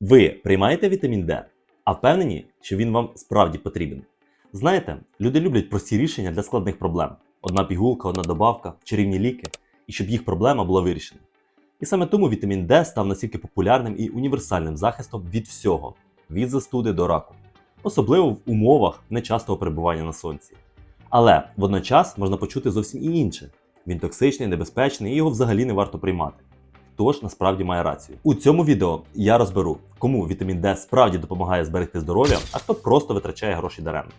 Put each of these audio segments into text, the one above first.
Ви приймаєте вітамін Д, а впевнені, що він вам справді потрібен. Знаєте, люди люблять прості рішення для складних проблем: одна пігулка, одна добавка, чарівні ліки, і щоб їх проблема була вирішена. І саме тому вітамін Д став настільки популярним і універсальним захистом від всього, від застуди до раку, особливо в умовах нечастого перебування на сонці. Але водночас можна почути зовсім і інше: він токсичний, небезпечний і його взагалі не варто приймати. Хто ж насправді має рацію? У цьому відео я розберу, кому вітамін Д справді допомагає зберегти здоров'я, а хто просто витрачає гроші даремно.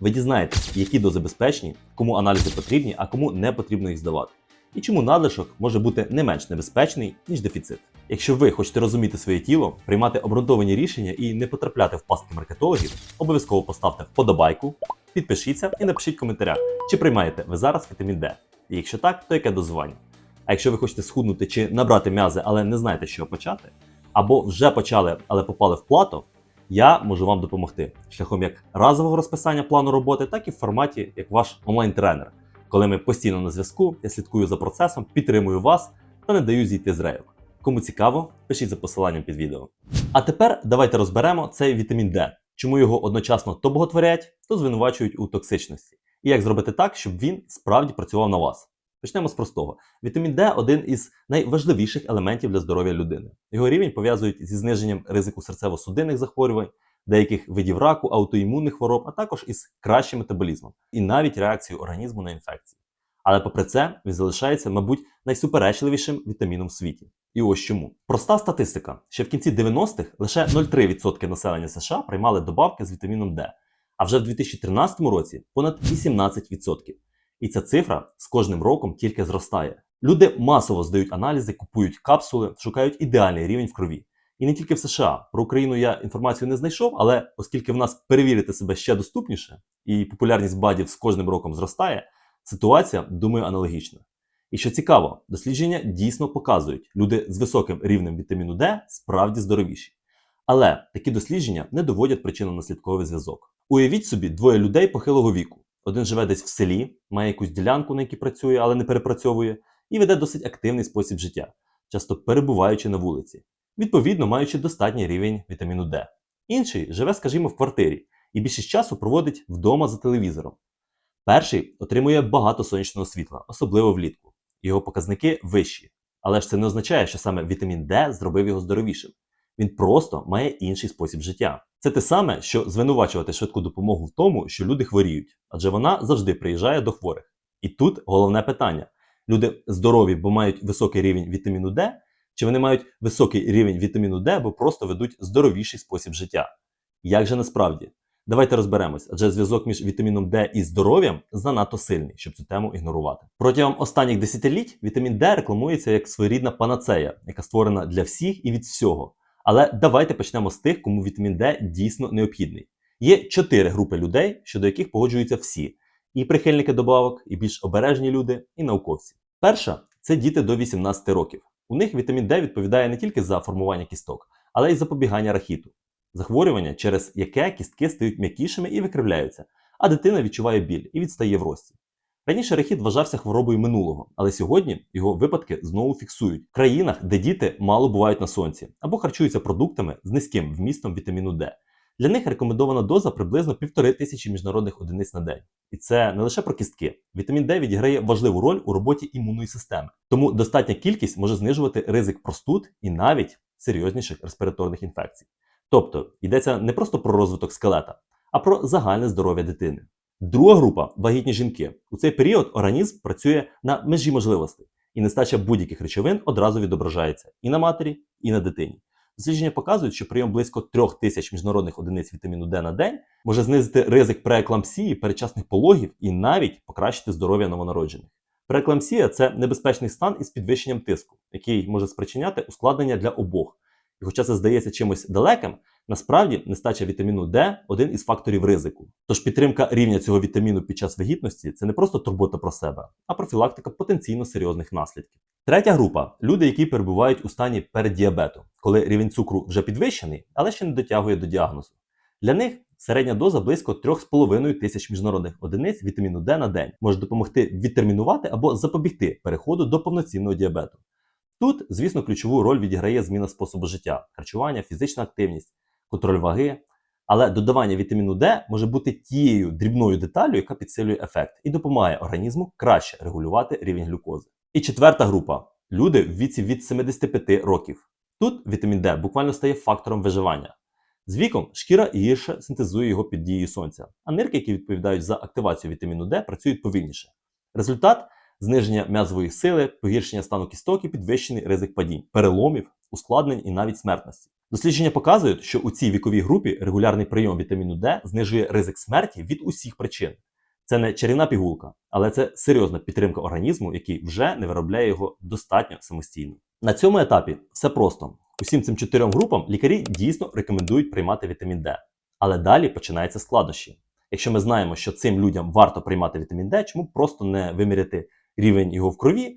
Ви дізнаєтесь, які дози безпечні, кому аналізи потрібні, а кому не потрібно їх здавати. І чому надлишок може бути не менш небезпечний, ніж дефіцит. Якщо ви хочете розуміти своє тіло, приймати обґрунтовані рішення і не потрапляти в пастки маркетологів, обов'язково поставте вподобайку, підпишіться і напишіть в коментарях, чи приймаєте ви зараз вітамін Д. І якщо так, то яке дозування. А якщо ви хочете схуднути чи набрати м'язи, але не знаєте, чого почати, або вже почали, але попали в плато, я можу вам допомогти шляхом як разового розписання плану роботи, так і в форматі як ваш онлайн-тренер, коли ми постійно на зв'язку, я слідкую за процесом, підтримую вас та не даю зійти з рейок. Кому цікаво, пишіть за посиланням під відео. А тепер давайте розберемо цей вітамін Д, чому його одночасно то боготворять, то звинувачують у токсичності, і як зробити так, щоб він справді працював на вас. Почнемо з простого. Вітамін Д один із найважливіших елементів для здоров'я людини. Його рівень пов'язують зі зниженням ризику серцево-судинних захворювань, деяких видів раку, аутоімунних хвороб, а також із кращим метаболізмом і навіть реакцією організму на інфекції. Але попри це, він залишається, мабуть, найсуперечливішим вітаміном в світі. І ось чому. Проста статистика: ще в кінці 90-х лише 0,3% населення США приймали добавки з вітаміном Д, а вже в 2013 році понад 18%. І ця цифра з кожним роком тільки зростає. Люди масово здають аналізи, купують капсули, шукають ідеальний рівень в крові. І не тільки в США. Про Україну я інформацію не знайшов, але оскільки в нас перевірити себе ще доступніше, і популярність БАДів з кожним роком зростає, ситуація, думаю, аналогічна. І що цікаво, дослідження дійсно показують, люди з високим рівнем вітаміну Д справді здоровіші. Але такі дослідження не доводять причинно-наслідковий зв'язок. Уявіть собі двоє людей похилого віку. Один живе десь в селі, має якусь ділянку, на якій працює, але не перепрацьовує, і веде досить активний спосіб життя, часто перебуваючи на вулиці, відповідно маючи достатній рівень вітаміну Д. Інший живе, скажімо, в квартирі і більшість часу проводить вдома за телевізором. Перший отримує багато сонячного світла, особливо влітку. Його показники вищі. Але ж це не означає, що саме вітамін Д зробив його здоровішим. Він просто має інший спосіб життя. Це те саме, що звинувачувати швидку допомогу в тому, що люди хворіють, адже вона завжди приїжджає до хворих. І тут головне питання: люди здорові, бо мають високий рівень вітаміну Д, чи вони мають високий рівень вітаміну Д, бо просто ведуть здоровіший спосіб життя? Як же насправді? Давайте розберемось, адже зв'язок між вітаміном Д і здоров'ям занадто сильний, щоб цю тему ігнорувати. Протягом останніх десятиліть вітамін Д рекламується як своєрідна панацея, яка створена для всіх і від всього. Але давайте почнемо з тих, кому вітамін Д дійсно необхідний. Є чотири групи людей, щодо яких погоджуються всі: і прихильники добавок, і більш обережні люди, і науковці. Перша це діти до 18 років. У них вітамін Д відповідає не тільки за формування кісток, але й запобігання рахіту, захворювання, через яке кістки стають м'якішими і викривляються, а дитина відчуває біль і відстає в рості. Раніше рахіт вважався хворобою минулого, але сьогодні його випадки знову фіксують в країнах, де діти мало бувають на сонці або харчуються продуктами з низьким вмістом вітаміну Д. Для них рекомендована доза приблизно півтори тисячі міжнародних одиниць на день. І це не лише про кістки. Вітамін Д відіграє важливу роль у роботі імунної системи, тому достатня кількість може знижувати ризик простуд і навіть серйозніших респіраторних інфекцій. Тобто йдеться не просто про розвиток скелета, а про загальне здоров'я дитини. Друга група вагітні жінки. У цей період організм працює на межі можливостей, і нестача будь-яких речовин одразу відображається і на матері, і на дитині. Дослідження показують, що прийом близько трьох тисяч міжнародних одиниць вітаміну Д на день може знизити ризик прееклампсії, передчасних пологів і навіть покращити здоров'я новонароджених. Прееклампсія – це небезпечний стан із підвищенням тиску, який може спричиняти ускладнення для обох. І хоча це здається чимось далеким, насправді нестача вітаміну Д один із факторів ризику. Тож підтримка рівня цього вітаміну під час вагітності це не просто турбота про себе, а профілактика потенційно серйозних наслідків. Третя група люди, які перебувають у стані переддіабету, коли рівень цукру вже підвищений, але ще не дотягує до діагнозу. Для них середня доза близько 3,5 тисяч міжнародних одиниць вітаміну Д на день може допомогти відтермінувати або запобігти переходу до повноцінного діабету. Тут, звісно, ключову роль відіграє зміна способу життя, харчування, фізична активність, контроль ваги. Але додавання вітаміну Д може бути тією дрібною деталлю, яка підсилює ефект і допомагає організму краще регулювати рівень глюкози. І четверта група люди в віці від 75 років. Тут вітамін Д буквально стає фактором виживання. З віком шкіра гірше синтезує його під дією сонця, а нирки, які відповідають за активацію вітаміну Д, працюють повільніше. Результат зниження м'язової сили, погіршення стану кісток і підвищений ризик падінь, переломів, ускладнень і навіть смертності. Дослідження показують, що у цій віковій групі регулярний прийом вітаміну Д знижує ризик смерті від усіх причин. Це не чарівна пігулка, але це серйозна підтримка організму, який вже не виробляє його достатньо самостійно. На цьому етапі все просто. Усім цим чотирьом групам лікарі дійсно рекомендують приймати вітамін Д. Але далі починаються складнощі. Якщо ми знаємо, що цим людям варто приймати вітамін Д, чому просто не виміряти рівень його в крові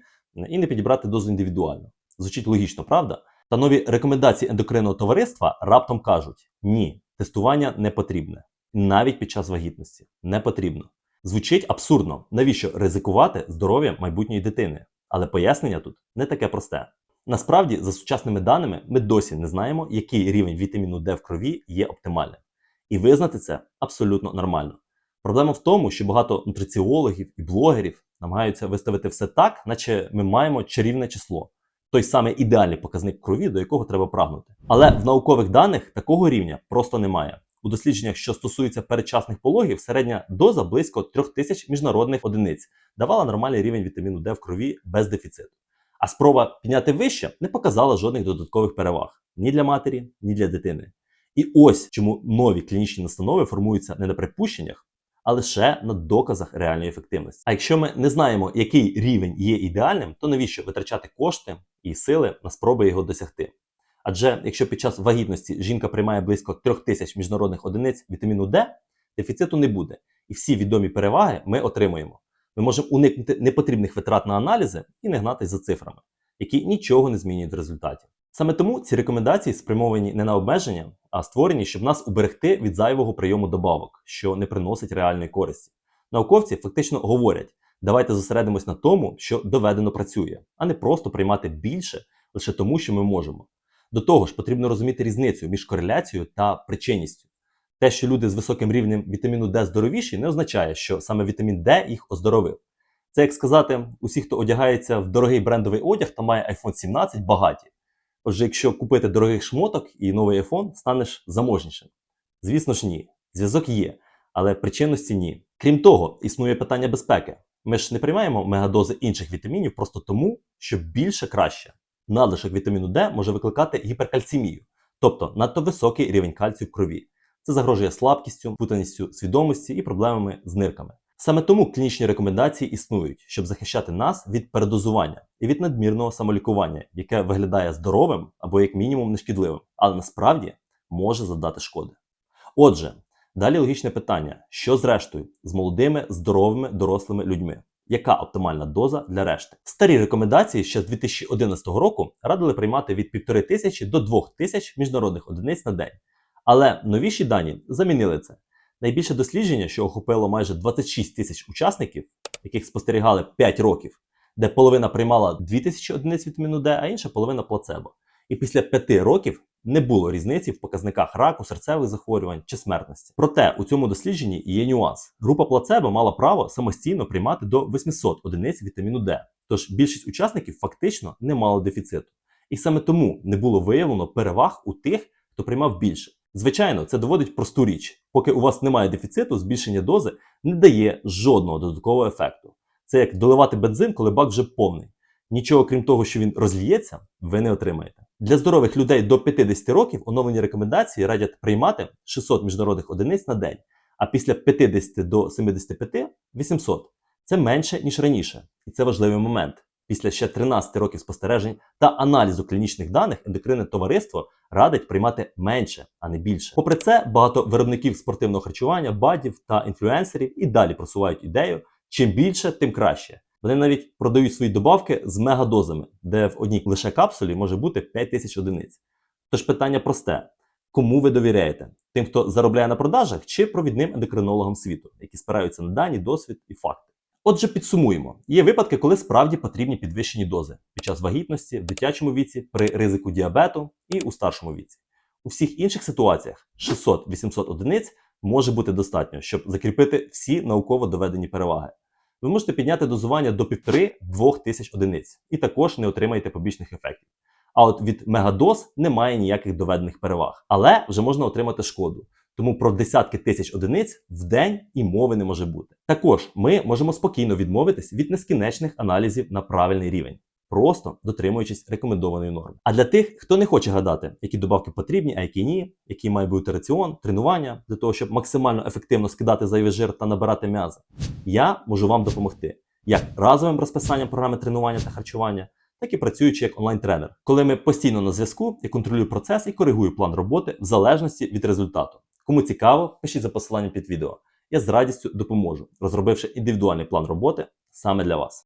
і не підібрати дозу індивідуально? Звучить логічно, правда? Та нові рекомендації ендокринного товариства раптом кажуть: ні, тестування не потрібне, навіть під час вагітності не потрібно. Звучить абсурдно, навіщо ризикувати здоров'ям майбутньої дитини? Але пояснення тут не таке просте. Насправді, за сучасними даними, ми досі не знаємо, який рівень вітаміну Д в крові є оптимальним. І визнати це абсолютно нормально. Проблема в тому, що багато нутриціологів і блогерів намагаються виставити все так, наче ми маємо чарівне число, той самий ідеальний показник крові, до якого треба прагнути. Але в наукових даних такого рівня просто немає. У дослідженнях, що стосуються передчасних пологів, середня доза близько 3000 міжнародних одиниць давала нормальний рівень вітаміну Д в крові без дефіциту. А спроба підняти вище не показала жодних додаткових переваг ні для матері, ні для дитини. І ось чому нові клінічні настанови формуються не на припущеннях, а лише на доказах реальної ефективності. А якщо ми не знаємо, який рівень є ідеальним, то навіщо витрачати кошти і сили на спроби його досягти? Адже якщо під час вагітності жінка приймає близько 3000 міжнародних одиниць вітаміну Д, дефіциту не буде. І всі відомі переваги ми отримуємо. Ми можемо уникнути непотрібних витрат на аналізи і не гнатись за цифрами, які нічого не змінюють в результаті. Саме тому ці рекомендації спрямовані не на обмеження, а створені, щоб нас уберегти від зайвого прийому добавок, що не приносить реальної користі. Науковці фактично говорять: давайте зосередимось на тому, що доведено працює, а не просто приймати більше лише тому, що ми можемо. До того ж, потрібно розуміти різницю між кореляцією та причинністю. Те, що люди з високим рівнем вітаміну Д здоровіші, не означає, що саме вітамін Д їх оздоровив. Це як сказати, усі, хто одягається в дорогий брендовий одяг та має iPhone 17, багаті. Отже, якщо купити дорогих шмоток і новий iPhone, станеш заможнішим. Звісно ж, ні. Зв'язок є, але причинності ні. Крім того, існує питання безпеки. Ми ж не приймаємо мегадози інших вітамінів просто тому, що більше краще. Надлишок вітаміну Д може викликати гіперкальцемію, тобто надто високий рівень кальцію в крові. Це загрожує слабкістю, путаністю свідомості і проблемами з нирками. Саме тому клінічні рекомендації існують, щоб захищати нас від передозування і від надмірного самолікування, яке виглядає здоровим або як мінімум нешкідливим, але насправді може завдати шкоди. Отже, далі логічне питання: що зрештою з молодими, здоровими дорослими людьми? Яка оптимальна доза для решти? Старі рекомендації ще з 2011 року радили приймати від 1500 до 2000 міжнародних одиниць на день. Але новіші дані замінили це. Найбільше дослідження, що охопило майже 26 тисяч учасників, яких спостерігали 5 років, де половина приймала 2000 одиниць вітаміну Д, а інша половина плацебо. І після 5 років не було різниці в показниках раку, серцевих захворювань чи смертності. Проте у цьому дослідженні є нюанс. Група плацебо мала право самостійно приймати до 800 одиниць вітаміну Д. Тож більшість учасників фактично не мали дефіциту. І саме тому не було виявлено переваг у тих, хто приймав більше. Звичайно, це доводить просту річ. Поки у вас немає дефіциту, збільшення дози не дає жодного додаткового ефекту. Це як доливати бензин, коли бак вже повний. Нічого крім того, що він розліється, ви не отримаєте. Для здорових людей до 50 років оновлені рекомендації радять приймати 600 міжнародних одиниць на день, а після 50 до 75 800. Це менше ніж раніше, і це важливий момент. Після ще 13 років спостережень та аналізу клінічних даних ендокринне товариство радить приймати менше, а не більше. Попри це, багато виробників спортивного харчування, бадів та інфлюенсерів і далі просувають ідею: чим більше, тим краще. Вони навіть продають свої добавки з мегадозами, де в одній лише капсулі може бути 5000 одиниць. Тож питання просте: кому ви довіряєте? Тим, хто заробляє на продажах, чи провідним ендокринологам світу, які спираються на дані, досвід і факти. Отже, підсумуємо: є випадки, коли справді потрібні підвищені дози під час вагітності, в дитячому віці, при ризику діабету і у старшому віці. У всіх інших ситуаціях 600-800 одиниць може бути достатньо, щоб закріпити всі науково доведені переваги. Ви можете підняти дозування до 1,5-2 тисяч одиниць і також не отримаєте побічних ефектів. А от від мегадоз немає ніяких доведених переваг, але вже можна отримати шкоду. Тому про десятки тисяч одиниць в день і мови не може бути. Також ми можемо спокійно відмовитись від нескінченних аналізів на правильний рівень, просто дотримуючись рекомендованої норми. А для тих, хто не хоче гадати, які добавки потрібні, а які ні, який має бути раціон, тренування для того, щоб максимально ефективно скидати зайвий жир та набирати м'язи, я можу вам допомогти як разовим розписанням програми тренування та харчування, так і працюючи як онлайн-тренер, коли ми постійно на зв'язку і контролюю процес і коригую план роботи в залежності від результату. Кому цікаво, пишіть за посиланням під відео. Я з радістю допоможу, розробивши індивідуальний план роботи саме для вас.